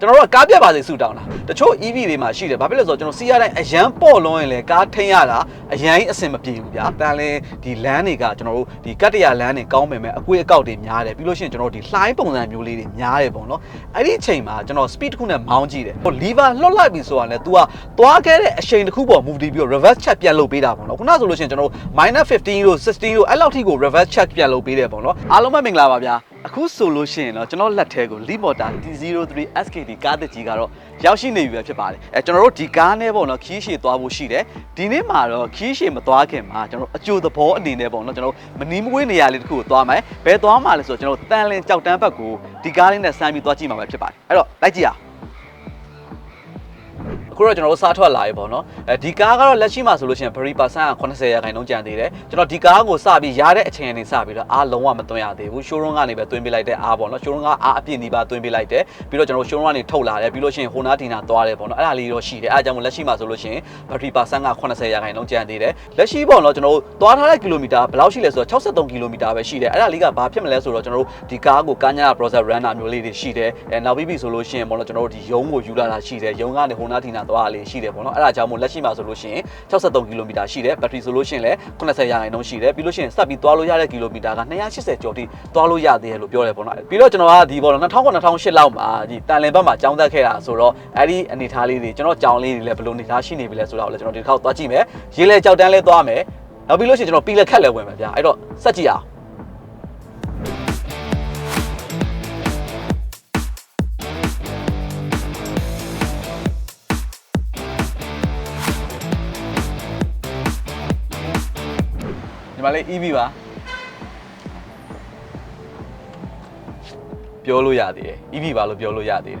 ကျွန်တော်တို့ကကားပြတ်ပါစေဆူတောင်းတာတချို့ EV တွေမှာရှိတယ်ဘာဖြစ်လဲဆိုတော့ကျွန်တော်စီးရတိုင်းအရန်ပေါ့လွန်ရင်လေကားထိန်းရတာအရန်ကြီးအဆင်မပြေဘူးဗျာတန်လင်းဒီလမ်းတွေကကျွန်တော်တို့ဒီကတ္တရလမ်းတွေကောင်းပေမဲ့အကွေးအကောက်တွေများတယ်ပြီးလို့ရှိရင်ကျွန်တော်တို့ဒီလှိုင်းပုံစံမျိုးလေးတွေများတယ်ပေါ့နော်အဲ့ဒီအချိန်မှာကျွန်တော် speed တစ်ခုနဲ့မောင်းကြည့်တယ်ဟို lever လွတ်လိုက်ပြီဆိုတာနဲ့ तू ကသွားခဲ့တဲ့အချိန်တစ်ခုပေါ် move ပြီးတော့ reverse check ပြန်လုပ်ပေးတာပေါ့နော်ခုနဆိုလို့ရှိရင်ကျွန်တော်တို့ -15 လို့16လို့အဲ့လောက်ထိကို reverse check ပြန်လုပ်ပေးတယ်ပေါ့နော်အားလုံးပဲမင်္ဂလာပါဗျာ အခုဆိုလို့ရှိရင်တော့ကျွန်တော်လက်ထဲကို Leap Motor T03 SKD ကားတစ်ကြီးကတော့ရောက်ရှိနေပြီပဲဖြစ်ပါတယ်အဲကျွန်တော်တို့ဒီကားနဲ့ပေါ့နော်ခီးရှည်သွားဖို့ရှိတယ်ဒီနေ့မှာတော့ခီးရှည်မသွားခင်မှာကျွန်တော်အကျိုးသဘောအနေနဲ့ပေါ့နော်ကျွန်တော်မနီးမဝေးနေရာလေးတစ်ခုကိုသွားမယ်ဘယ်သွားမှာလဲဆိုတော့ကျွန်တော်တန်လင်းကြောက်တန်းဘက်ကိုဒီကားလေးနဲ့ဆမ်းပြီးသွားကြည့်မှာပဲဖြစ်ပါတယ်အဲ့တော့လိုက်ကြည့်အောင်အ ခုတော့ကျွန်တော်တို့စားထွက်လာပြီပေါ့နော်အဲဒီကားကတော့လက်ရှိမှာဆိုလို့ရှိရင် free percent က80ရာခိုင်နှုန်းကျန်သေးတယ်ကျွန်တော်ဒီကားကိုစပြီးရတဲ့အချိန်ကနေစပြီးတော့အားလုံးဝမသွင်းရသေးဘူး showroom ကနေပဲသွင်းပေးလိုက်တဲ့အားပေါ့နော် showroom ကအားအပြည့်ဒီပါသွင်းပေးလိုက်တယ်ပြီးတော့ကျွန်တော် showroom ကနေထုတ်လာတယ်ပြီးလို့ရှိရင် Honda Dina သွားတယ်ပေါ့နော်အဲ့ဒါလေးတော့ရှိတယ်အဲ့ဒါကြောင့်မို့လက်ရှိမှာဆိုလို့ရှိရင် battery percent က80ရာခိုင်နှုန်းကျန်သေးတယ်လက်ရှိပေါ့နော်ကျွန်တော်တို့သွားထားတဲ့ကီလိုမီတာဘယ်လောက်ရှိလဲဆိုတော့63ကီလိုမီတာပဲရှိတယ်အဲ့ဒါလေးကဘာဖြစ်မလဲဆိုတော့ကျွန်တော်တို့ဒီကားကိုကားညာ process runner မျိုးလေးတွေရှိတယ်အဲနောက်ပြီးပြီဆိုလို့ရှိရင်ပေါ့နော်ကျွန်တော်တို့ဒီယုံကိုယူလာတာရှိတယ်ယုံကနေ Honda Dina သွားတာလေးရှိတယ်ပေါ့နော်အဲ့ဒါကြောင့်မို့လက်ရှိမှာဆိုလို့ရှိရင်63ကီလိုမီတာရှိတယ်ဘက်ထရီဆိုလို့ရှိရင်လည်း80ရာခိုင်နှုန်းရှိတယ်ပြီးလို့ရှိရင်စက်ပြီးသွားလို့ရတဲ့ကီလိုမီတာက280ကျော်ထိသွားလို့ရသေးတယ်လို့ပြောတယ်ပေါ့နော်ပြီးတော့ကျွန်တော်ကဒီပေါ့နော်2009 2008လောက်မှာဒီတန်လင်ဘက်မှာကြောင်းသက်ခဲ့တာဆိုတော့အဲ့ဒီအနေထားလေးတွေကျွန်တော်ကြောင်းလေးတွေလည်းဘယ်လိုအနေထားရှိနေပြီလဲဆိုတာကိုလည်းကျွန်တော်ဒီတစ်ခေါက်သွားကြည့်မယ်ရေးလဲကြောက်တန်းလဲသွားမယ်နောက်ပြီးလို့ရှိရင်ကျွန်တော်ပြီးလက်ခက်လဲဝင်မယ်ဗျာအဲ့တော့စက်ကြည့်အောင် မလေး EV ပါပြောလို့ရသေးတယ် EV ပါလို့ပြောလို့ရသေးတယ်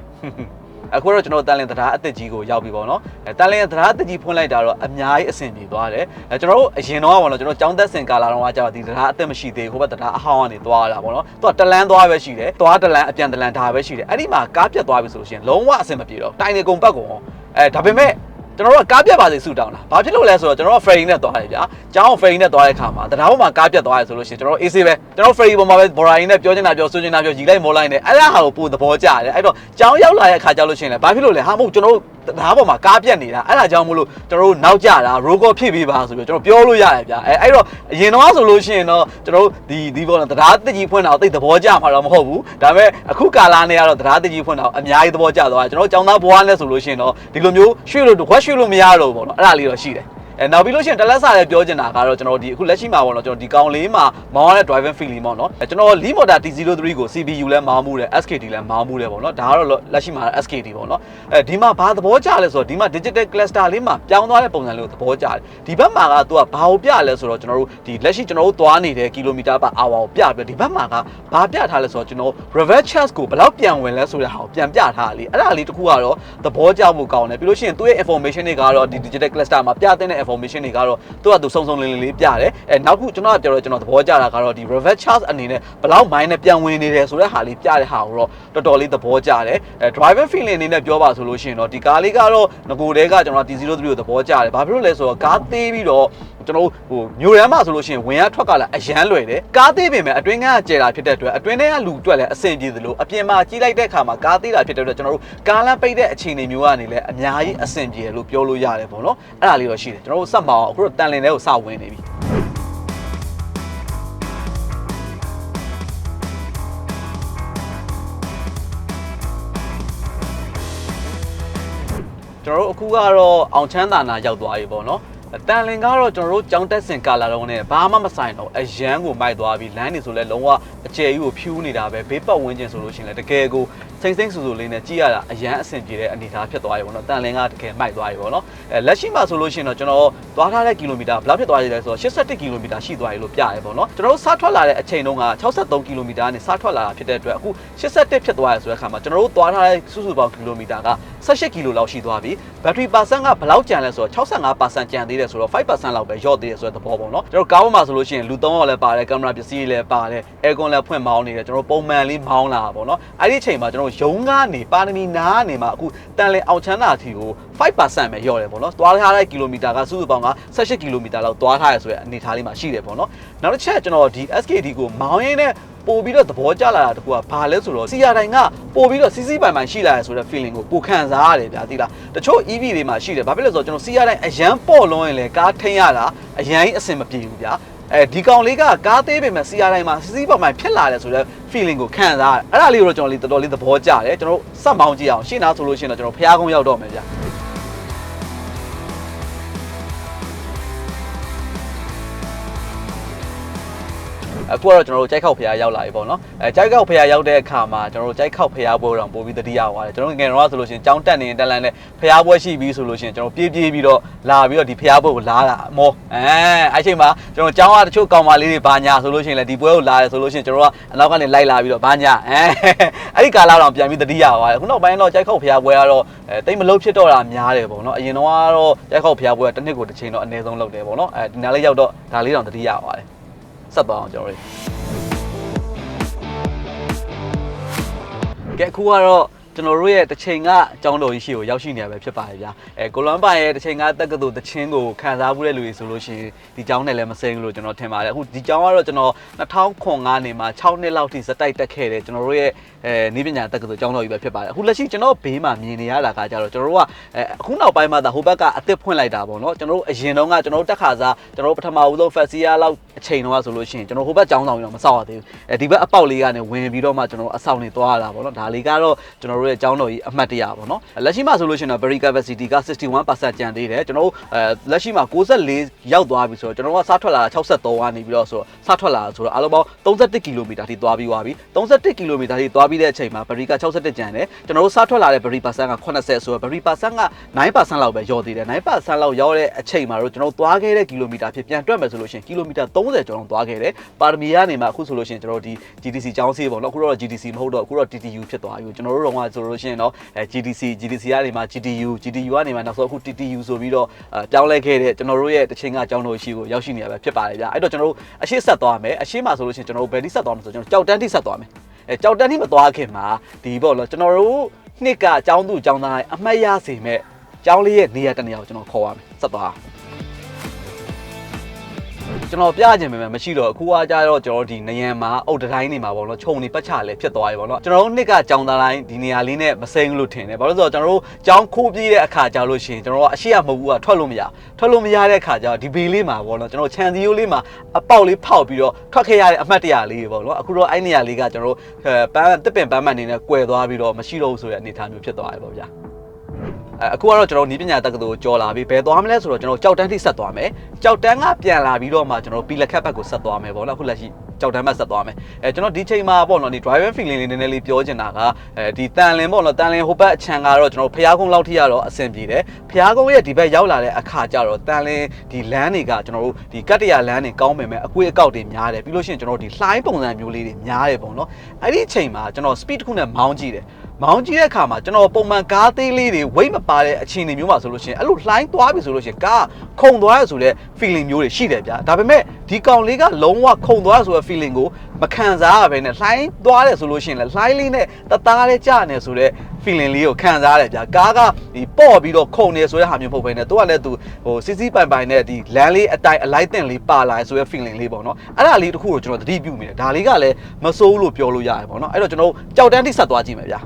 အခုတော့ကျွန်တော်တန်လင်တရားအသက်ကြီးကိုရောက်ပြီပေါ့နော်အဲတန်လင်တရားအသက်ကြီးဖွင့်လိုက်တာတော့အများကြီးအဆင်ပြေသွားတယ်အဲကျွန်တော်တို့အရင်တော့ပေါ့နော်ကျွန်တော်ကျောင်းသက်စင်ကာလာတော့ကကြာတော့ဒီတရားအသက်မရှိသေးဘူးဟိုဘက်တရားအဟောင်းကနေသွားတာပေါ့နော်သူကတလန်းသွားပဲရှိတယ်သွားတလန်းအပြန်တလန်းဒါပဲရှိတယ်အဲ့ဒီမှာကားပြတ်သွားပြီဆိုလို့ရှိရင်လုံးဝအဆင်မပြေတော့တိုင်နေကုန်ပတ်ကုန်အဲဒါပေမဲ့ ကျွန်တော်တို့ကကားပြတ်ပါစေဆူတောင်းတာဘာဖြစ်လို့လဲဆိုတော့ကျွန်တော်တို့ ferry နဲ့သွားတယ်ဗျာကျောင်း ferry နဲ့သွားတဲ့ခါမှာတရားပေါ်မှာကားပြတ်သွားရဆိုလို့ရှိရင်ကျွန်တော်တို့ AC ပဲကျွန်တော် ferry ပေါ်မှာပဲ border နဲ့ပြောချင်တာပြောဆွချင်တာပြောရီလိုက်မော်လိုက်နဲ့အဲ့ဒါဟာကိုပို့သဘောကျတယ်အဲ့တော့ကျောင်းရောက်လာတဲ့ခါကျလို့ရှိရင်လည်းဘာဖြစ်လို့လဲဟာမဟုတ်ကျွန်တော်တို့ တရားပေါ်မှာကားပြတ်နေတာအဲ့ဒါကြောင့်မို့လို့ကျွန်တော်တို့နောက်ကျတာ rogo ဖြစ်ပြီးပါဆိုပြီးကျွန်တော်ပြောလို့ရတယ်ဗျာအဲ့အဲ့တော့အရင်တော့ဆိုလို့ရှိရင်တော့ကျွန်တော်တို့ဒီဒီပေါ်တော့တရားတကြီးဖွင့်တာကိုသိသဘောကျမှာတော့မဟုတ်ဘူးဒါပေမဲ့အခုကာလာနဲ့ကတော့တရားတကြီးဖွင့်တာကိုအများကြီးသဘောကျသွားတယ်ကျွန်တော်တို့ကျောင်းသားဘွားနဲ့ဆိုလို့ရှိရင်တော့ဒီလိုမျိုးရွှေ့လို့ဝက်ရွှေ့လို့မရတော့ဘူးပေါ့နော်အဲ့ဒါလေးတော့ရှိတယ် အဲနောက်ပြီးလို့ရှိရင်တလက်စာလည်းပြောချင်တာကတော့ကျွန်တော်ဒီအခုလက်ရှိမှာပေါ့နော်ကျွန်တော်ဒီကောင်လေးမှာမောင်းရတဲ့ driving feeling ပေါ့နော်အဲကျွန်တော် Lee Motor T03 ကို CPU လည်းမောင်းမှုတယ် SKD လည်းမောင်းမှုတယ်ပေါ့နော်ဒါကတော့လက်ရှိမှာ SKD ပေါ့နော်အဲဒီမှာဘာသဘောကျလဲဆိုတော့ဒီမှာ digital cluster လေးမှာပြောင်းသွားတဲ့ပုံစံလေးကိုသဘောကျတယ်ဒီဘက်မှာကသူကဘာကိုပြလဲဆိုတော့ကျွန်တော်တို့ဒီလက်ရှိကျွန်တော်တို့သွားနေတဲ့ကီလိုမီတာပတ် hour ကိုပြပြီးဒီဘက်မှာကဘာပြထားလဲဆိုတော့ကျွန်တော် reverse charge ကိုဘယ်လောက်ပြန်ဝင်လဲဆိုတဲ့ဟာကိုပြန်ပြထားတာလေအဲ့ဒါလေးတခုကတော့သဘောကျမှုကောင်းတယ်ပြီးလို့ရှိရင်သူ့ရဲ့ information တွေကတော့ဒီ digital cluster မှာပြတဲ့ information တွေကတော့သူကသူစုံစုံလင်းလင်းလေးပြတယ်အဲနောက်ခုကျွန်တော်ကပြောတော့ကျွန်တော်သဘောကျတာကတော့ဒီ reverse charge အနေနဲ့ဘယ်လောက် mine နဲ့ပြန်ဝင်နေတယ်ဆိုတဲ့ဟာလေးပြတဲ့ဟာကိုတော့တော်တော်လေးသဘောကျတယ်အဲ driving feeling အနေနဲ့ပြောပါဆိုလို့ရှိရင်တော့ဒီကားလေးကတော့ငကိုတဲကကျွန်တော် T03 ကိုသဘောကျတယ်ဘာဖြစ်လို့လဲဆိုတော့ကားသေးပြီးတော့ ကျွန်တော်ဟိုမျိုးရမ်းမှာဆိုလို့ရှိရင်ဝင်ရထွက်ကလာအရန်လွယ်တယ်ကားသေးပင်မဲ့အတွင်းကကျဲတာဖြစ်တဲ့အတွက်အတွင်းထဲကလူအတွက်လည်းအဆင်ပြေသလိုအပြင်မှာကြီးလိုက်တဲ့အခါမှာကားသေးတာဖြစ်တဲ့အတွက်ကျွန်တော်တို့ကားလမ်းပိတ်တဲ့အခြေအနေမျိုးကနေလည်းအများကြီးအဆင်ပြေတယ်လို့ပြောလို့ရတယ်ပေါ့နော်အဲ့ဒါလေးတော့ရှိတယ်ကျွန်တော်တို့စက်မအောင်အခုတော့တန်လင်ထဲကိုစဝင်နေပြီကျွန်တော်တို့အခုကတော့အောင်ချမ်းသာနာရောက်သွားပြီပေါ့နော် တန်လင်ကတော့ကျွန်တော်တို့ကြောင်းတက်စင်ကာလာတော့နဲ့ဘာမှမဆိုင်တော့အရန်ကိုမိုက်သွားပြီလမ်းနေဆိုလဲလုံးဝအကျယ်ကြီးကိုဖြူးနေတာပဲဘေးပတ်ဝန်းကျင်ဆိုလို့ရှိရင်လည်းတကယ်ကိုစိမ့်စိမ့်ဆူဆူလေးနဲ့ကြည့်ရတာအရန်အဆင်ပြေတဲ့အနေအထားဖြစ်သွားပြီပေါ့နော်တန်လင်ကတကယ်မိုက်သွားပြီပေါ့နော်အဲလက်ရှိမှာဆိုလို့ရှိရင်တော့ကျွန်တော်သွားထားတဲ့ကီလိုမီတာဘယ်လောက်ဖြစ်သွားရလဲဆိုတော့81ကီလိုမီတာရှိသွားပြီလို့ပြရဲပေါ့နော်ကျွန်တော်တို့စထွက်လာတဲ့အချိန်တုန်းက63ကီလိုမီတာနဲ့စထွက်လာတာဖြစ်တဲ့အတွက်အခု81ဖြစ်သွားရဆိုတဲ့အခါမှာကျွန်တော်တို့သွားထားတဲ့စုစုပေါင်းကီလိုမီတာက 18ကီလိုလောက်ရှိသွားပြီဘက်ထရီပါဆန့်ကဘယ်လောက်ကျန်လဲဆိုတော့65%ကျန်သေးတယ်ဆိုတော့5%လောက်ပဲလျော့သေးတယ်ဆိုတဲ့သဘောပေါ့နော်ကျွန်တော်ကားပေါ်မှာဆိုလို့ရှိရင်လူ3ယောက်လည်းပါတယ်ကင်မရာပစ္စည်းလည်းပါတယ်အဲကွန်လည်းဖွင့်မောင်းနေတယ်ကျွန်တော်ပုံမှန်လေးမောင်းလာတာပေါ့နော်အဲ့ဒီအချိန်မှာကျွန်တော်ရုံးကနေပါရမီနားကနေမှာအခုတန်လင်အောင်ချမ်းသာထီကို 5%ပဲလျော့တယ်ပေါ့နော်သွားထားတဲ့ကီလိုမီတာကစုစုပေါင်းက18ကီလိုမီတာလောက်သွားထားရဆိုတဲ့အနေအထားလေးမှာရှိတယ်ပေါ့နော်နောက်တစ်ချက်ကျွန်တော်ဒီ SKD ကိုမောင်းရင်းနဲ့ပို့ပြီးတော့သဘောကျလာတာတကူကဘာလဲဆိုတော့စီယာတိုင်းကပို့ပြီးတော့စီစီပိုင်ပိုင်ရှိလာရဆိုတဲ့ feeling ကိုကိုခံစားရတယ်ဗျာသိလားတချို့ EV တွေမှာရှိတယ်ဘာဖြစ်လဲဆိုတော့ကျွန်တော်စီယာတိုင်းအရန်ပေါ့လွန်ရင်လေကားထိန်းရတာအရန်အဆင်မပြေဘူးဗျာအဲဒီကောင်လေးကကားသေးပေမဲ့စီယာတိုင်းမှာစီစီပိုင်ပိုင်ဖြစ်လာတယ်ဆိုတော့ feeling ကိုခံစားရတယ်အဲ့ဒါလေးကိုတော့ကျွန်တော်လေးတော်တော်လေးသဘောကျတယ်ကျွန်တော်စက်မောင်းကြည့်အောင်ရှင်းသားဆိုလို့ရှိရင်တော့ကျွန်တော်ဖျားကုန်းရောက်တော့မယ်ဗျာ အခုကတော့ကျွန်တော်တို့ကြိုက်ခောက်ဖျားရောက်လာပြီပေါ့နော်အဲကြိုက်ခောက်ဖျားရောက်တဲ့အခါမှာကျွန်တော်တို့ကြိုက်ခောက်ဖျားပွဲတော့ပို့ပြီးတတိယသွားတယ်ကျွန်တော်တို့ငယ်တော့ဆိုလို့ရှိရင်ကြောင်းတက်နေတက်လန်းနဲ့ဖျားပွဲရှိပြီဆိုလို့ရှိရင်ကျွန်တော်ပြေးပြေးပြီးတော့လာပြီးတော့ဒီဖျားပွဲကိုလာတာအမောအဲအဲ့ချိန်မှာကျွန်တော်ကြောင်းကတချို့ကောင်မလေးတွေဘာညာဆိုလို့ရှိရင်လည်းဒီပွဲကိုလာတယ်ဆိုလို့ရှိရင်ကျွန်တော်ကအနောက်ကနေလိုက်လာပြီးတော့ဘာညာအဲအဲ့ဒီကာလတော့ပြန်ပြီးတတိယသွားတယ်ခုနောက်ပိုင်းတော့ကြိုက်ခောက်ဖျားပွဲကတော့အဲတိတ်မလုံးဖြစ်တော့တာများတယ်ပေါ့နော်အရင်တော့ကတော့ကြိုက်ခောက်ဖျားပွဲကတစ်နှစ်ကိုတစ်ချိန်တော့အနည်းဆုံးလုပ်တယ်ပေါ့နော်အဲဒီနားလေးရောက်တော့ဒါလေးတော့တတိယသွားတယ် ဆက်သွားအောင်ကျွန်တော်တို့ကဲအခုကတော့ကျွန်တော်တို့ရဲ့တစ်ချိန်ကအကြောင်းတော်ကြီးရှိကိုရောက်ရှိနေရပဲဖြစ်ပါတယ်ဗျာအဲကိုလွမ်းပိုင်ရဲ့တစ်ချိန်ကတက္ကသိုလ်တချင်းကိုခံစားမှုတဲ့လူတွေဆိုလို့ရှိရင်ဒီကျောင်းနဲ့လည်းမစိမ်းဘူးလို့ကျွန်တော်ထင်ပါတယ်အခုဒီကျောင်းကတော့ကျွန်တော်2009နေမှာ6နှစ်လောက်ထိစတိုက်တက်ခဲ့တယ်ကျွန်တော်တို့ရဲ့ အဲနေပညာတက္ကသိုလ်ကျောင်းတော်ကြီးပဲဖြစ်ပါတယ်အခုလက်ရှိကျွန်တော်ဘေးမှာမြင်နေရတာကကြတော့ကျွန်တော်တို့ကအဲအခုနောက်ပိုင်းမှာသာဟိုဘက်ကအသစ်ဖွင့်လိုက်တာပေါ့နော်ကျွန်တော်တို့အရင်တော့ကကျွန်တော်တို့တက်ခါစားကျွန်တော်တို့ပထမဦးဆုံး festival လောက်အချိန်တော့ဆိုလို့ရှိရင်ကျွန်တော်ဟိုဘက်ကျောင်းဆောင်ပြီးတော့မဆောက်ရသေးဘူးအဲဒီဘက်အပေါက်လေးကနေဝင်ပြီးတော့မှကျွန်တော်တို့အဆောင်နေသွားရတာပေါ့နော်ဒါလေးကတော့ကျွန်တော်တို့ရဲ့ကျောင်းတော်ကြီးအမှတ်တရပေါ့နော်လက်ရှိမှာဆိုလို့ရှိရင်တော့ berry capacity က61%ကျန်သေးတယ်ကျွန်တော်တို့အဲလက်ရှိမှာ64ရောက်သွားပြီဆိုတော့ကျွန်တော်တို့ကစားထွက်လာတာ63ကနေပြီးတော့ဆိုတော့စားထွက်လာတာဆိုတော့အားလုံးပေါင်း31ကီလိုမီတာထိသွားပြီးသွားပြီ31ကီလိုမီတာထိသွားပြီးတဲ့အချိန်မှာ berry က61ကျန်တယ်ကျွန်တော်တို့စားထွက်လာတဲ့ berry percent က80ဆိုတော့ berry percent က9%လောက်ပဲရောသေးတယ်9%လောက်ရောက်တဲ့အချိန်မှာတော့ကျွန်တော်တို့သွားခဲ့တဲ့ကီလိုမီတာဖြစ်ပြန်တွက်မယ်ဆိုလို့ရှိရင်ကီလိုမီတာ30ကျော်လောက်သွားခဲ့တယ်ပါရမီကနေမှအခုဆိုလို့ရှိရင်ကျွန်တော်တို့ဒီ GDC ကျောင်းဆေးပေါ့နော်အခုတော့ GDC မဟုတ်တော့အခုတော့ TTU ဖြစ်သွားပြီကျွန်တော်တို့တော့ကဆိုလို့ရှိရင်တော့အဲ GDC GDC ကနေမှ GTU GTU ကနေမှနောက်ဆုံးအခု TTU ဆိုပြီးတော့အဲပြောင်းလဲခဲ့တဲ့ကျွန်တော်တို့ရဲ့တချင်းကကျောင်းတော်ရှိကိုရောက်ရှိနေရပဲဖြစ်ပါတယ်ဗျာအဲ့တော့ကျွန်တော်တို့အရှိဆက်သွားမယ်အရှိမှဆိုလို့ရှိရင်ကျွန်တော်တို့ဘယ်တိဆက်သွားမလဲဆိုကျွန်တော်ကြောက်တန်းတိဆက်သွားမယ် အဲကြောက်တန်းတိမသွားခင်မှာဒီပေါ့နော်ကျွန်တော်တို့နှစ်ကအကျောင်းသူကျောင်းသားအမှတ်ရစေမဲ့ကျောင်းလေးရဲ့နေရာတစ်နေရာကိုကျွန်တော်ခေါ်ရမယ်ဆက်သွားအောင် ကျွန်တော်ပြခြင်းပဲမရှိတော့အခုကကြတော့ကျွန်တော်ဒီနယံမှာအုတ်တိုင်းနေမှာပေါ့နော်ခြုံနေပတ်ချလဲဖြစ်သွားပြီပေါ့နော်ကျွန်တော်တို့နှစ်ကကြောင်သားတိုင်းဒီနေရာလေးနဲ့မစိမ်းလို့ထင်တယ်ဘာလို့လဲဆိုတော့ကျွန်တော်တို့ကြောင်ခိုးပြေးတဲ့အခါကြာလို့ရှိရင်ကျွန်တော်တို့ကအရှိရမဟုတ်ဘူးကထွက်လို့မရထွက်လို့မရတဲ့အခါကျတော့ဒီဘေးလေးမှာပေါ့နော်ကျွန်တော်ခြံစည်းရိုးလေးမှာအပေါက်လေးဖောက်ပြီးတော့ထွက်ခဲ့ရတဲ့အမှတ်တရလေးတွေပေါ့နော်အခုတော့အဲ့နေရာလေးကကျွန်တော်တို့ပန်းတစ်ပင်ပန်းမှန်နေနဲ့ကွယ်သွားပြီးတော့မရှိတော့ဘူးဆိုတဲ့အနေအထားမျိုးဖြစ်သွားပြီပေါ့ဗျာ အဲအခုကတော့ကျွန်တော်နီးပညာတက္ကသိုလ်ကိုကြော်လာပြီဘယ်သွားမလဲဆိုတော့ကျွန်တော်ကြောက်တန်းထိဆက်သွားမယ်ကြောက်တန်းကပြန်လာပြီးတော့မှကျွန်တော်ပီလက်ခက်ဘက်ကိုဆက်သွားမယ်ပေါ့နော်အခုလက်ရှိကြောက်တန်းဘက်ဆက်သွားမယ်အဲကျွန်တော်ဒီချိန်မှာပေါ့နော်ဒီ driver feeling လေးနည်းနည်းလေးပြောချင်တာကအဲဒီတန်လင်ပေါ့နော်တန်လင်ဟိုဘက်အချံကတော့ကျွန်တော်ဖျားကုန်းလောက်ထိရတော့အဆင်ပြေတယ်ဖျားကုန်းရဲ့ဒီဘက်ရောက်လာတဲ့အခါကျတော့တန်လင်ဒီလမ်းတွေကကျွန်တော်တို့ဒီကတ္တရလမ်းတွေကောင်းပေမဲ့အကွေးအကောက်တွေများတယ်ပြီးလို့ရှိရင်ကျွန်တော်တို့ဒီလှိုင်းပုံစံမျိုးလေးတွေများတယ်ပေါ့နော်အဲ့ဒီအချိန်မှာကျွန်တော် speed တစ်ခုနဲ့မောင်းကြည့်တယ် မောင်းကြီးတဲ့အခါမှာကျွန်တော်ပုံမှန်ကားသေးလေးတွေ weight မပါတဲ့အခြေအနေမျိုးမှာဆိုလို့ရှိရင်အဲ့လိုလှိုင်းသွားပြီဆိုလို့ရှိရင်ကားခုန်သွားရဆိုတဲ့ feeling မျိုးတွေရှိတယ်ဗျာဒါပေမဲ့ဒီကောင်လေးကလုံးဝခုန်သွားရဆိုတဲ့ feeling ကိုမခံစားရဘဲနဲ့လှိုင်းသွားတယ်ဆိုလို့ရှိရင်လည်းလှိုင်းလေးနဲ့တသားလေးကြာနေဆိုတဲ့ feeling လေးကိုခံစားရတယ်ဗျာကားကဒီပေါ့ပြီးတော့ခုန်နေဆိုတဲ့ဟာမျိုးမဟုတ်ဘဲနဲ့သူကလည်းသူဟိုစီစီပိုင်ပိုင်နဲ့ဒီလမ်းလေးအတိုင်းအလိုက်တင်လေးပါလာဆိုတဲ့ feeling လေးပေါ့နော်အဲ့ဒါလေးတခုကိုကျွန်တော်သတိပြုမိတယ်ဒါလေးကလည်းမစိုးဘူးလို့ပြောလို့ရတယ်ပေါ့နော်အဲ့တော့ကျွန်တော်ကြောက်တန်းတိဆက်သွားကြည့်မယ်ဗျာ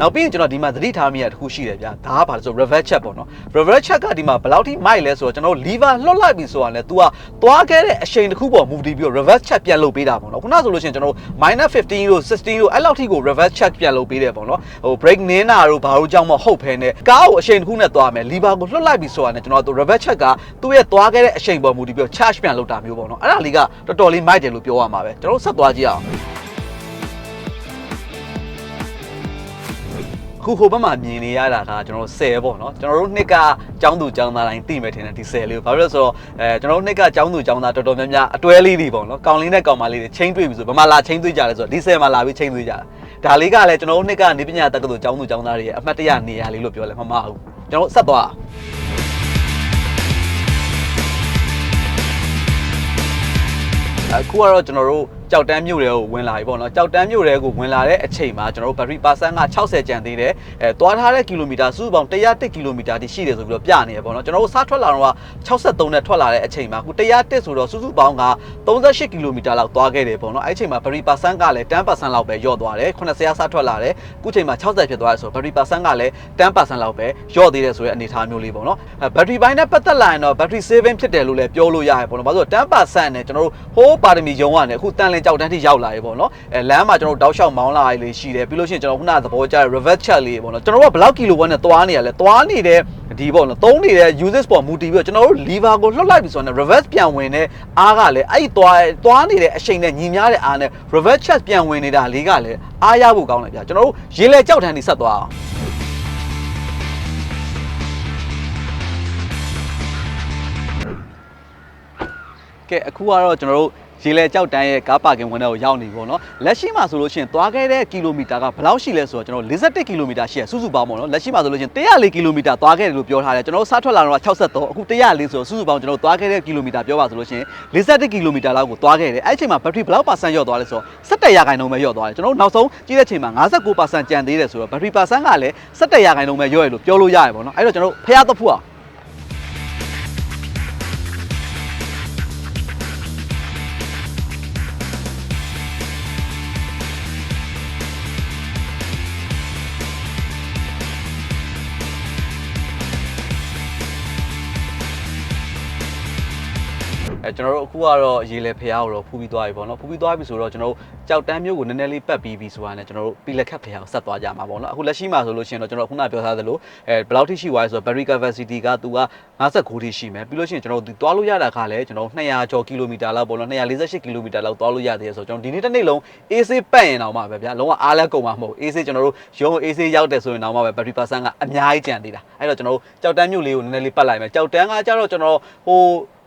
နောက်ပြီးရင်ကျွန်တော်ဒီမှာသတိထားမိရတစ်ခုရှိတယ်ဗျာဒါကဘာလဲဆို reverse check ပေါ့နော် reverse check ကဒီမှာဘယ်လောက်ထိမိုက်လဲဆိုတော့ကျွန်တော် lever လွှတ်လိုက်ပြီဆိုတာလေ तू ကသွားခဲ့တဲ့အချိန်တစ်ခုပေါ် move ပြီးတော့ reverse check ပြန်လုပ်ပေးတာပေါ့နော်ခုနဆိုလို့ရှိရင်ကျွန်တော် -15 လို့16လို့အဲ့လောက်ထိကို reverse check ပြန်လုပ်ပေးတယ်ပေါ့နော်ဟို break နင်းတာတို့ဘာလို့ကြောင့်မဟုတ်ဖ ೇನೆ ကားကိုအချိန်တစ်ခုနဲ့သွားမယ် lever ကိုလွှတ်လိုက်ပြီဆိုတာနဲ့ကျွန်တော် reverse check ကသူ့ရဲ့သွားခဲ့တဲ့အချိန်ပေါ် move ပြီးတော့ charge ပြန်လုပ်တာမျိုးပေါ့နော်အဲ့ဒါလေးကတော်တော်လေးမိုက်တယ်လို့ပြောရမှာပဲကျွန်တော်ဆက်သွားကြည့်အောင် ခုဟိုဘက်မှာမြင်နေရတာကကျွန်တော်တို့10ပေါ့နော်ကျွန်တော်တို့နှစ်ကចောင်းသူចောင်းသားတိုင်းသိမယ်ထင်တယ်ဒီ10လေးကိုဘာဖြစ်လို့လဲဆိုတော့အဲကျွန်တော်တို့နှစ်ကចောင်းသူចောင်းသားတော်တော်များများအတွဲလေးတွေပေါ့နော်ကောင်လေးနဲ့ကောင်မလေးတွေချင်းတွေ့ပြီဆိုဘယ်မှာလာချင်းတွေ့ကြလဲဆိုတော့ဒီ10မှာလာပြီးချင်းတွေ့ကြတာဒါလေးကလည်းကျွန်တော်တို့နှစ်ကနေပညာတက္ကသိုလ်ចောင်းသူចောင်းသားတွေရဲ့အမှတ်တရနေရာလေးလို့ပြောလဲမမဟုတ်ကျွန်တော်တို့ဆက်သွားအခုကတော့ကျွန်တော်တို့ ကြောက်တန်းမြို့တွေကိုဝင်လာပြီပေါ့နော်ကြောက်တန်းမြို့တွေကိုဝင်လာတဲ့အချိန်မှာကျွန်တော်တို့ battery percent က60ကျန်သေးတယ်အဲသွားထားတဲ့ကီလိုမီတာစုစုပေါင်း101ကီလိုမီတာတိရှိတယ်ဆိုပြီးတော့ပြနေရပေါ့နော်ကျွန်တော်တို့စားထွက်လာတော့က63နဲ့ထွက်လာတဲ့အချိန်မှာအခု101ဆိုတော့စုစုပေါင်းက38ကီလိုမီတာလောက်သွားခဲ့တယ်ပေါ့နော်အဲ့အချိန်မှာ battery percent ကလည်း10%လောက်ပဲညော့သွားတယ်80ရာစားထွက်လာတယ်အခုချိန်မှာ60ဖြစ်သွားတယ်ဆိုတော့ battery percent ကလည်း10%လောက်ပဲညော့သေးတယ်ဆိုတဲ့အနေအထားမျိုးလေးပေါ့နော်အဲ battery ဘိုင်းနဲ့ပတ်သက်လာရင်တော့ battery saving ဖြစ်တယ်လို့လည်းပြောလို့ရတယ်ပေါ့နော်ဘာလို့လဲဆိုတော့10%နဲ့ကျွန်တော်တို့ဟိုးပါရမီယုံကနေအခုတန်လင်ကြောက်တန်းထိရောက်လာရေပေါ့နော်အဲလမ်းမှာကျွန်တော်တို့တောက်လျှောက်မောင်းလာရလေးရှိတယ်ပြီးလို့ရှိရင်ကျွန်တော်ခုနကသဘောကျတဲ့ reverse check လေးပေါ့နော်ကျွန်တော်တို့ကဘယ်လောက်ကီလိုဝတ်နဲ့သွားနေရလဲသွားနေတဲ့ဒီပေါ့နော်သုံးနေတဲ့ uses ပေါ်မူတည်ပြီးတော့ကျွန်တော်တို့ lever ကိုလွှတ်လိုက်ပြီဆိုတော့ reverse ပြန်ဝင်တဲ့အားကလည်းအဲ့ဒီသွားသွားနေတဲ့အချိန်နဲ့ညီမျှတဲ့အားနဲ့ reverse check ပြန်ဝင်နေတာလေးကလည်းအားရဖို့ကောင်းတယ်ဗျာကျွန်တော်တို့ရေလေကြောက်ထန်နေဆက်သွားအောင်ကဲအခုကတော့ကျွန်တော်တို့ ရေလေကြောက်တန်းရဲ့ကားပါကင်ဝင်တဲ့ကိုရောက်နေပြီပေါ့နော်လက်ရှိမှာဆိုလို့ရှိရင်သွားခဲ့တဲ့ကီလိုမီတာကဘယ်လောက်ရှိလဲဆိုတော့ကျွန်တော်41ကီလိုမီတာရှိရစုစုပေါင်းပေါ့နော်လက်ရှိမှာဆိုလို့ရှိရင်104ကီလိုမီတာသွားခဲ့တယ်လို့ပြောထားတယ်ကျွန်တော်တို့စားထွက်လာတော့63အခု104ဆိုတော့စုစုပေါင်းကျွန်တော်တို့သွားခဲ့တဲ့ကီလိုမီတာပြောပါဆိုလို့ရှိရင်41ကီလိုမီတာလောက်ကိုသွားခဲ့တယ်အဲ့ဒီအချိန်မှာဘက်ထရီဘယ်လောက်ပါဆန့်ရော့သွားလဲဆိုတော့17ရာခိုင်နှုန်းပဲရော့သွားတယ်ကျွန်တော်တို့နောက်ဆုံးကြည့်တဲ့အချိန်မှာ59%ကျန်သေးတယ်ဆိုတော့ဘက်ထရီပါဆန့်ကလည်း17ရာခိုင်နှုန်းပဲရော့ရလို့ပြောလို့ရတယ်ပေါ့နော်အဲ့တော့ကျွန်တော်တို့ဖျားသဖူအောင် ကျွန်တော်တို့အခုကတော့ရေလေဖျားကိုတော့ဖူးပြီးသွားပြီပေါ့နော်ဖူးပြီးသွားပြီဆိုတော့ကျွန်တော်တို့ကြောက်တန်းမျိုးကိုနည်းနည်းလေးပတ်ပြီးပြီဆိုတာနဲ့ကျွန်တော်တို့ပီလက်ခက်ဖျားကိုဆက်သွားကြမှာပေါ့နော်အခုလက်ရှိမှာဆိုလို့ရှိရင်တော့ကျွန်တော်ခုနပြောထားသလိုအဲဘယ်လောက်ထိရှိသွားလဲဆိုတော့ battery capacity ကသူက59ထိရှိမယ်ပြီးလို့ရှိရင်ကျွန်တော်တို့သွားလို့ရတာကလည်းကျွန်တော်200ကျော်ကီလိုမီတာလောက်ပေါ့နော်248ကီလိုမီတာလောက်သွားလို့ရသေးတယ်ဆိုတော့ကျွန်တော်ဒီနေ့တစ်နေ့လုံး AC ပတ်ရင်တော့မှပဲဗျာလုံးဝအားလက်ကုန်မှာမဟုတ် AC ကျွန်တော်တို့ရုံး AC ရောက်တယ်ဆိုရင်တော့မှပဲ battery percent ကအများကြီးကျန်သေးတာအဲ့တော့ကျွန်တော်တို့ကြောက်တန်းမျိုးလေးကိုနည်းနည်းလေးပတ်လိုက်မယ်ကြောက်တန်းကကျတော့ကျွန်တော်ဟို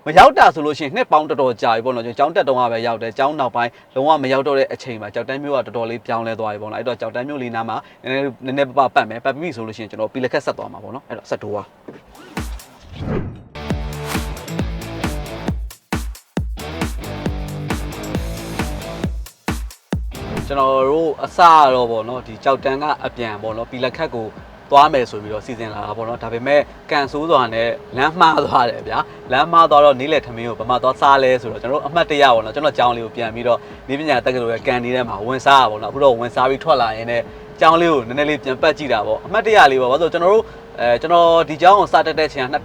မရောက်တာဆိုလို့ရှိရင်နှစ်ပေါင်းတော်တော်ကြာပြီပေါ့နော်ကျွန်တော်ကျောင်းတက်တုန်းကပဲရောက်တယ်ကျောင်းနောက်ပိုင်းလုံးဝမရောက်တော့တဲ့အချိန်မှာကြောက်တန်းမျိုးကတော်တော်လေးပြောင်းလဲသွားပြီပေါ့နော်အဲ့တော့ကြောက်တန်းမျိုးလေးနားမှာနည်းနည်းနည်းနည်းပပပတ်မယ်ပတ်ပြီးပြီဆိုလို့ရှိရင်ကျွန်တော်ပီလက်ခက်ဆက်သွားမှာပေါ့နော်အဲ့တော့ဆက်တိုးပါကျွန်တော်တို့အစရတော့ပေါ့နော်ဒီကြောက်တန်းကအပြန်ပေါ့နော်ပီလက်ခက်ကို သွားမယ်ဆိုပြီးတော့စီစဉ်လာတာပေါ့နော်ဒါပေမဲ့ကန်ဆိုးစွာနဲ့လမ်းမှားသွားတယ်ဗျာလမ်းမှားသွားတော့နေ့လယ်ထမင်းကိုဘယ်မှာသွားစားလဲဆိုတော့ကျွန်တော်တို့အမှတ်တရပေါ့နော်ကျွန်တော်ကြောင်းလေးကိုပြန်ပြီးတော့နေပညာတက္ကသိုလ်ရဲ့ကန်နေတဲ့မှာဝင်စားရပေါ့နော်အခုတော့ဝင်စားပြီးထွက်လာရင်လည်းကြောင်းလေးကိုနည်းနည်းလေးပြန်ပတ်ကြည့်တာပေါ့အမှတ်တရလေးပေါ့ဘာလို့ကျွန်တော်တို့ အဲကျွန်တော်ဒီကျောင်းကိုစတက်တဲ့ချိန်က2009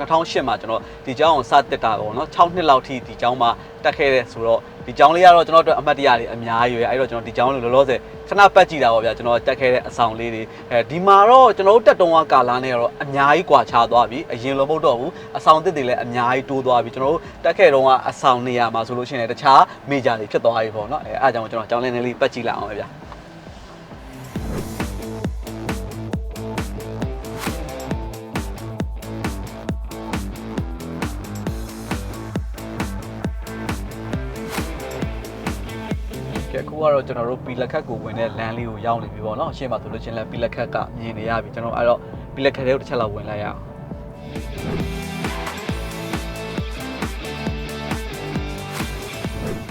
2008မှာကျွန်တော်ဒီကျောင်းကိုစတက်တာပေါ့နော်6နှစ်လောက်ထိဒီကျောင်းမှာတက်ခဲ့တဲ့ဆိုတော့ဒီကျောင်းလေးကတော့ကျွန်တော်တို့အမှတ်တရတွေအများကြီးပဲအဲ့တော့ကျွန်တော်ဒီကျောင်းလေးလောလောဆယ်ခဏပတ်ကြည့်တာပေါ့ဗျာကျွန်တော်တက်ခဲ့တဲ့အဆောင်လေးတွေအဲဒီမှာတော့ကျွန်တော်တို့တက်တုံးကကာလာနဲ့တော့အများကြီးကွာခြားသွားပြီအရင်လိုမဟုတ်တော့ဘူးအဆောင်တစ်တွေလည်းအများကြီးတိုးသွားပြီကျွန်တော်တို့တက်ခဲ့တုံးကအဆောင်နေရာမှာဆိုလို့ရှိရင်တခြားမေဂျာတွေဖြစ်သွားပြီပေါ့နော်အဲအားကြောင့်ကျွန်တော်ကျောင်းလေးလေးပတ်ကြည့်လိုက်အောင်ပဲဗျာ ကဲအခုကတော့ကျွန်တော်တို့ပီလက်ခတ်ကိုဝင်တဲ့လမ်းလေးကိုရောက်နေပြီပေါ့နော်အရှေ့မှာဆိုလို့ချင်းလဲပီလက်ခတ်ကမြင်နေရပြီကျွန်တော်အဲ့တော့ပီလက်ခတ်တွေကိုတစ်ချက်လောက်ဝင်လိုက်ရအောင်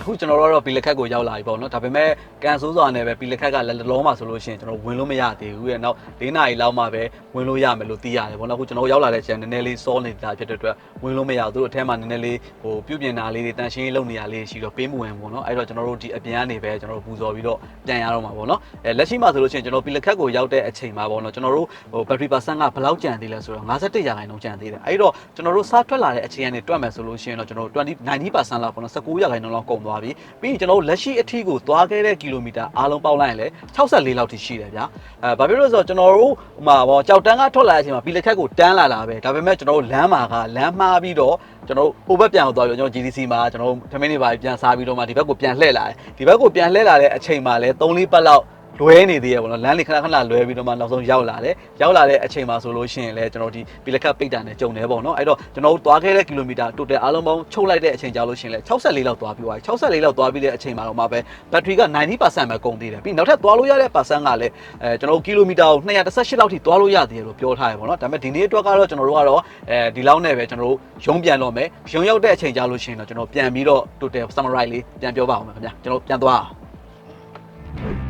အခုကျွန်တော်တို့ကတော့ပီလက်ခတ်ကိုရောက်လာပြီပေါ့နော်ဒါပေမဲ့ကန်ဆိုးစွာနဲ့ပဲပီလက်ခတ်ကလက်လုံးမှာဆိုလို့ရှိရင်ကျွန်တော်ဝင်လို့မရသေးဘူးရဲ့နောက်၄နာရီလောက်မှပဲဝင်လို့ရမယ်လို့သိရတယ်ပေါ့နော်အခုကျွန်တော်ရောက်လာတဲ့ချိန်နည်းနည်းလေးစောနေတာဖြစ်တဲ့အတွက်ဝင်လို့မရဘူးသူတို့အထက်မှာနည်းနည်းလေးဟိုပြုပြင်တာလေးတွေတန်ရှင်းရေးလုပ်နေရလေးရှိတော့ပေးမဝင်ဘူးပေါ့နော်အဲ့တော့ကျွန်တော်တို့ဒီအပြင်ကနေပဲကျွန်တော်တို့ပူဇော်ပြီးတော့ပြန်ရတော့မှာပေါ့နော်အဲလက်ရှိမှာဆိုလို့ရှိရင်ကျွန်တော်ပီလက်ခတ်ကိုရောက်တဲ့အချိန်မှာပေါ့နော်ကျွန်တော်တို့ဟို battery percent ကဘယ်လောက်ကျန်သေးလဲဆိုတော့51ရာခိုင်နှုန်းကျန်သေးတယ်အဲ့တော့ကျွန်တော်တို့စားထွက်လာတဲ့အချိန်ကနေတွက်မယ်ဆိုလို့ရှိရင်တော့ကျွန်တော်တို့20 90%လောက်ပေါ့နော်19ရာခိုင်နှုန်းလောက်ကုန်သွားပြီပြီးရင်ကျွန်တော်တို့လက်ရှိအထီးကိုသွားခဲ့တဲ့ကီလိုမီတာအားလုံးပေါက်လိုက်ရင်လည်း64လောက်ထိရှိတယ်ဗျာအဲဘာဖြစ်လို့လဲဆိုတော့ကျွန်တော်တို့ဟိုမှာပေါ့ကြောက်တန်းကထွက်လာတဲ့အချိန်မှာပီလက်ခတ်ကိုတန်းလာတာပဲဒါပေမဲ့ကျွန်တော်တို့လမ်းမှာကလမ်းမှားပြီးတော့ကျွန်တော်တို့ဟိုဘက်ပြန်ကိုသွားပြီးတော့ကျွန်တော် GDC မှာကျွန်တော်တို့ထမင်းတွေပါပြန်စားပြီးတော့မှဒီဘက်ကိုပြန်လှည့်လာတယ်ဒီဘက်ကိုပြန်လှည့်လာတဲ့အချိန်မှာလည်း3-4ပတ်လောက် လွဲနေသေးရပေါ့နော်လမ်းလေးခဏခဏလွဲပြီးတော့မှနောက်ဆုံးရောက်လာတယ်ရောက်လာတဲ့အချိန်မှာဆိုလို့ရှိရင်လည်းကျွန်တော်ဒီပီလကပ်ပိတ်တာနဲ့ကြုံတယ်ပေါ့နော်အဲ့တော့ကျွန်တော်တို့သွားခဲ့တဲ့ကီလိုမီတာ total အားလုံးပေါင်းချုပ်လိုက်တဲ့အချိန်ကြာလို့ရှိရင်လည်း64လောက်သွားပြီးသွားပြီ64လောက်သွားပြီးတဲ့အချိန်မှာတော့မှပဲဘက်ထရီက90%ပဲကုန်သေးတယ်ပြီးနောက်ထပ်သွားလို့ရတဲ့ percent ကလည်းအဲကျွန်တော်တို့ကီလိုမီတာကို218လောက်ထိသွားလို့ရသေးတယ်လို့ပြောထားရပေါ့နော်ဒါပေမဲ့ဒီနေ့အတွက်ကတော့ကျွန်တော်တို့ကတော့အဲဒီလောက်နဲ့ပဲကျွန်တော်တို့ရုံးပြန်တော့မယ်ရုံးရောက်တဲ့အချိန်ကြာလို့ရှိရင်တော့ကျွန်တော်ပြန်ပြီးတော့ total summarize လေးပြန်ပြောပါအောင်ခင်ဗျာကျွန်တော်ပြန်သွားအောင်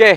ကဲ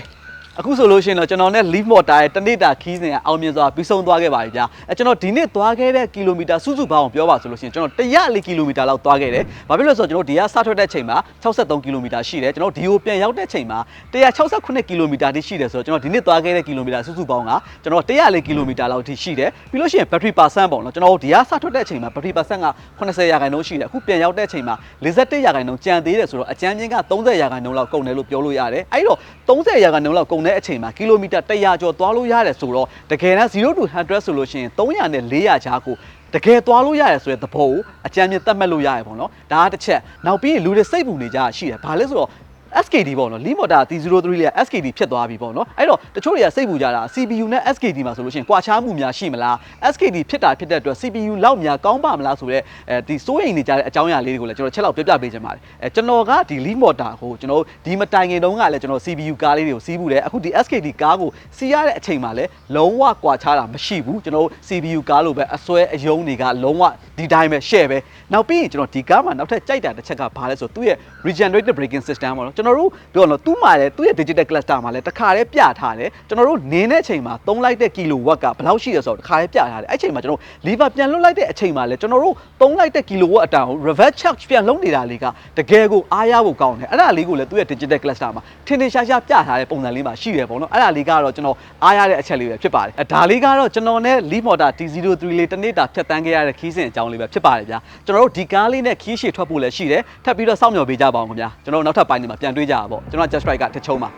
အခုဆိုလို့ရှိရင်တော့ကျွန်တော်နဲ့ leaf motor ရဲ့တနေ့တာခီးစဉ်ကအောင်မြင်စွာပြီးဆုံးသွားခဲ့ပါပြီဗျာအဲကျွန်တော်ဒီနေ့သွားခဲ့တဲ့ကီလိုမီတာစုစုပေါင်းကိုပြောပါဆိုလို့ရှိရင်ကျွန်တော်104ကီလိုမီတာလောက်သွားခဲ့တယ်။ဘာဖြစ်လို့လဲဆိုတော့ကျွန်တော်ဒီကစထွက်တဲ့ချိန်မှာ63ကီလိုမီတာရှိတယ်ကျွန်တော်ဒီကိုပြန်ရောက်တဲ့ချိန်မှာ168ကီလိုမီတာတိရှိတယ်ဆိုတော့ကျွန်တော်ဒီနေ့သွားခဲ့တဲ့ကီလိုမီတာစုစုပေါင်းကကျွန်တော်104ကီလိုမီတာလောက်ထိရှိတယ်ပြီးလို့ရှိရင် battery percent ပေါ့နော်ကျွန်တော်ဒီကစထွက်တဲ့ချိန်မှာ battery percent က80ရာခိုင်နှုန်းရှိတယ်အခုပြန်ရောက်တဲ့ချိန်မှာ51ရာခိုင်နှုန်းကျန်သေးတယ်ဆိုတော့အကြမ်းမြင့်က30ရာခိုင်နှုန်းလောက်ကုန်တယ်လို့ပြောလို့ရတယ်အဲ့တော့30ရာခိုင်နှုန်းလောက်ကုန်တဲ့အချိန်မှာကီလိုမီတာ100ကျော်သွားလို့ရတယ်ဆိုတော့တကယ်တမ်း0 to 100ဆိုလို့ရှိရင်300နဲ့400ချားကိုတကယ်သွားလို့ရတယ်ဆိုတဲ့သဘောကိုအကြမ်းမြင့်သတ်မှတ်လို့ရတယ်ပေါ့နော်ဒါကတစ်ချက်နောက်ပြီးရင်လူတွေစိတ်ပူနေကြတာရှိတယ်ဘာလဲဆိုတော့ SKD ပေါ့နော် Limoda T03 လေးက SKD ဖြစ်သွားပြီပေါ့နော်အဲ့တော့တချို့တွေကစိတ်ပူကြတာ CPU နဲ့ SKD မှာဆိုလို့ရှိရင်ကွာခြားမှုများရှိမလား SKD ဖြစ်တာဖြစ်တဲ့အတွက် CPU လောက်များကောင်းပါမလားဆိုတော့အဲဒီစိုးရိမ်နေကြတဲ့အကြောင်းအရာလေးတွေကိုလည်းကျွန်တော်ချက်လောက်ပြပြပေးချင်ပါတယ်အဲကျွန်တော်ကဒီ Limoda ကိုကျွန်တော်ဒီမတိုင်ခင်တုန်းကလည်းကျွန်တော် CPU ကားလေးတွေကိုစီးဘူးတယ်အခုဒီ SKD ကားကိုစီးရတဲ့အချိန်မှာလည်းလုံးဝကွာခြားတာမရှိဘူးကျွန်တော် CPU ကားလိုပဲအစွဲအယုံတွေကလုံးဝဒီတိုင်းပဲ share ပဲနောက်ပြီးရင်ကျွန်တော်ဒီကားမှာနောက်ထပ်ကြိုက်တာတစ်ချက်ကဘာလဲဆိုတော့သူ့ရဲ့ regenerative braking system ပေါ့နော်ကျွန်တော်တို့ပြောတော့သူ့မှာလည်းသူ့ရဲ့ digital cluster မှာလည်းတစ်ခါတည်းပြထားတယ်ကျွန်တော်တို့နင်းတဲ့အချိန်မှာသုံးလိုက်တဲ့ kilowatt ကဘယ်လောက်ရှိရဆိုတော့တစ်ခါတည်းပြထားတယ်အဲ့ချိန်မှာကျွန်တော် lever ပြန်လွတ်လိုက်တဲ့အချိန်မှာလည်းကျွန်တော်တို့သုံးလိုက်တဲ့ kilowatt အတန်ကို reverse charge ပြန်လုပ်နေတာလေးကတကယ်ကိုအားရဖို့ကောင်းတယ်အဲ့ဒါလေးကိုလည်းသူ့ရဲ့ digital cluster မှာထင်ထင်ရှားရှားပြထားတဲ့ပုံစံလေးမှာရှိတယ်ပေါ့နော်အဲ့ဒါလေးကတော့ကျွန်တော်အားရတဲ့အချက်လေးပဲဖြစ်ပါတယ်အဲဒါလေးကတော့ကျွန်တော်နဲ့ lead motor T03 လေးတစ်နေ့တာဖြတ်တန်းခဲ့ရတဲ့ခီးစဉ်အကြောင်းလေးပဲဖြစ်ပါတယ်ဗျာကျွန်တော်တို့ဒီကားလေးနဲ့ခီးရှည်ထွက်ဖို့လည်းရှိတယ်ထပ်ပြီးတော့စောင့်မျှော်ပေးကြပါအောင်ခင်ဗျာကျွန်တော်တို့နောက်ထပ်ပိုင်းတွေမှာပြန်တွေ့ကြတာပေါ့ကျွန်တော် just right ကတစ်ချုံပါ